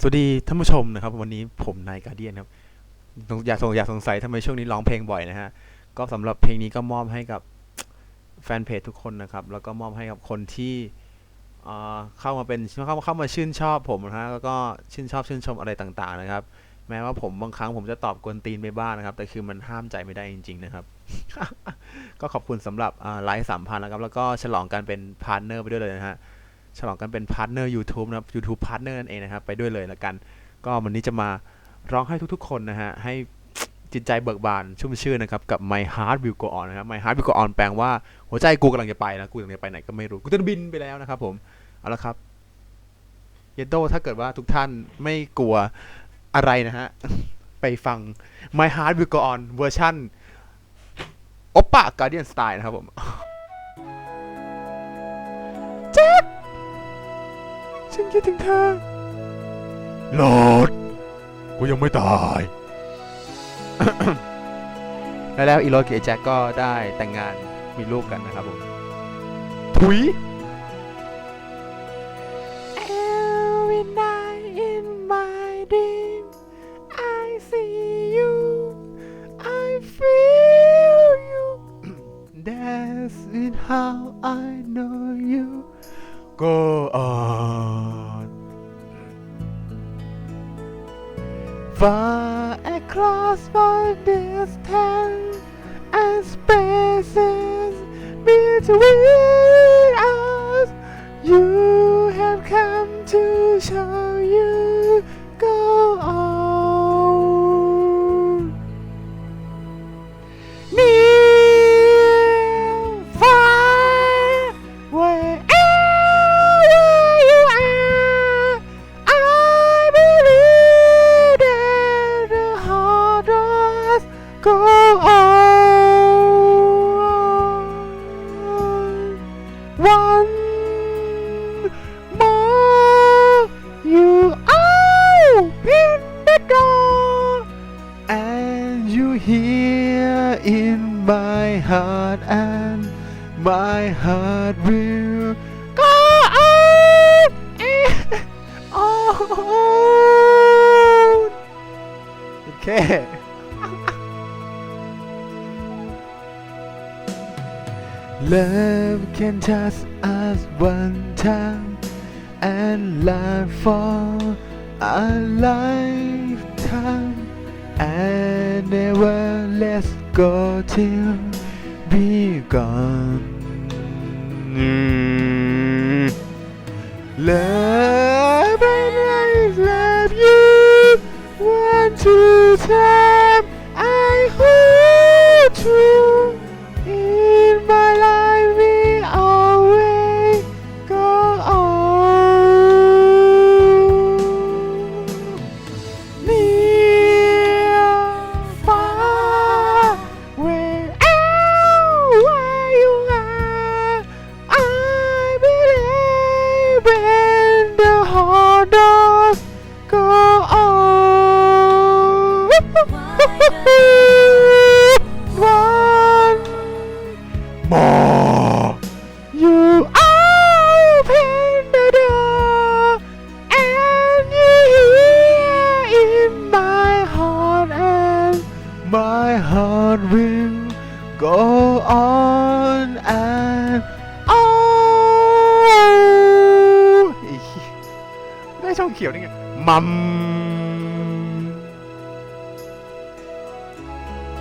สวัสดีท่านผู้ชมนะครับ วันนี้ผมนายกาเดียนครับอยากสงอยากสงสัยทำไมช่วงนี้ร้องเพลงบ่อยนะฮะก็สำหรับเพลงนี้ก็มอบให้กับแฟนเพจทุกคนนะครับ แล้วก็มอบให้กับคนที่เข้ามาเป็นเข้าเข้ามาชื่นชอบผมนะฮะแล้วก็ชื่นชอบชื่นชมอะไรต่างๆนะครับ แม้ว่าผมบางครั้งผมจะตอบกวนตีนไปบ้างนะครับ แต่คือมันห้ามใจไม่ได้จริง ๆ นะครับ ก็ขอบคุณสำหรับไลฟ์สามพันนะครับ แล้วก็ฉลองกันเป็นพาร์ทเนอร์ไปด้วยเลยนะฮะ ฉลองกันเป็นพาร์ทเนอร์ YouTube นะครับ YouTube พาร์ทเนอร์นั่นเองนะครับ ไปด้วยเลยละกัน ก็วันนี้จะมาร้องให้ทุกๆ คนนะฮะ ให้จิตใจเบิกบานชุ่มชื่นนะครับ กับ My Heart Will Go On นะครับ My Heart Will Go On แปลว่าหัวใจกูกำลังจะไปนะ กูกำลังจะไปไหนก็ไม่รู้ กูจะบินไปแล้วนะครับผม เอาละครับ เยโดถ้าเกิดว่าทุกท่านไม่กลัวอะไรนะฮะ ไปฟัง My Heart Will Go On เวอร์ชันโอปะการเดียนสไตล์นะครับผม ฉันคิดถึงเธอหลอดกูยังไม่ตาย แล้วแล้วอีโรกับไอ้แจ็คก็ได้แต่งงานมีลูกกันนะครับผม ถุย Every night in my dream I see you I feel you That's it how I know you go on far across my distance and spaces between us you have come to show you my heart and my heart will go on and. Okay. Love can touch us one time and love for a lifetime and never let go be gone. Love and love you one two God will go on and on ได้ช่องเขียวนี่ไง มัม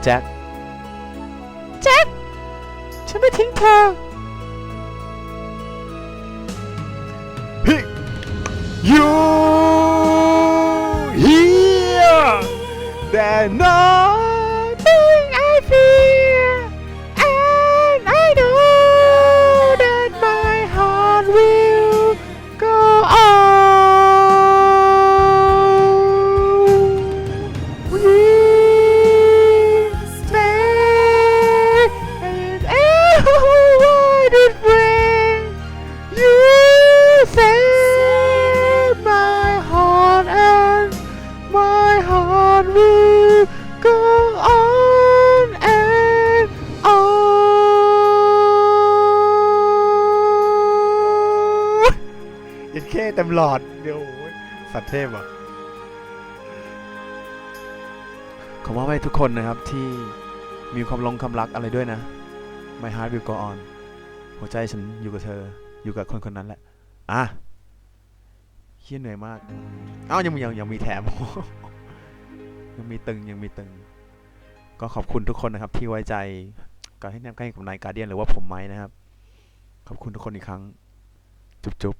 แจ็คแจ็คฉันไม่ทิ้งเธอพี่ยู here. They're. will แค่เต็มหลอดเดี๋ยวสัตว์เทพอะขอมอบให้ทุกคนนะครับที่มีความลงคำรักอะไรด้วยนะ My heart will go on หัวใจฉันอยู่กับเธอ อยู่กับคนคนนั้นแหละ อะเฮี้ยเหนื่อยมาก อ้าวยังยังยังมีแถม ยังมีตึงยังมีตึง ก็ขอบคุณทุกคนนะครับ ที่ไว้ใจการให้แนบใกล้กับนายการเดียนหรือว่าผมไม้นะครับ ขอบคุณทุกคนอีกครั้ง จุ๊บ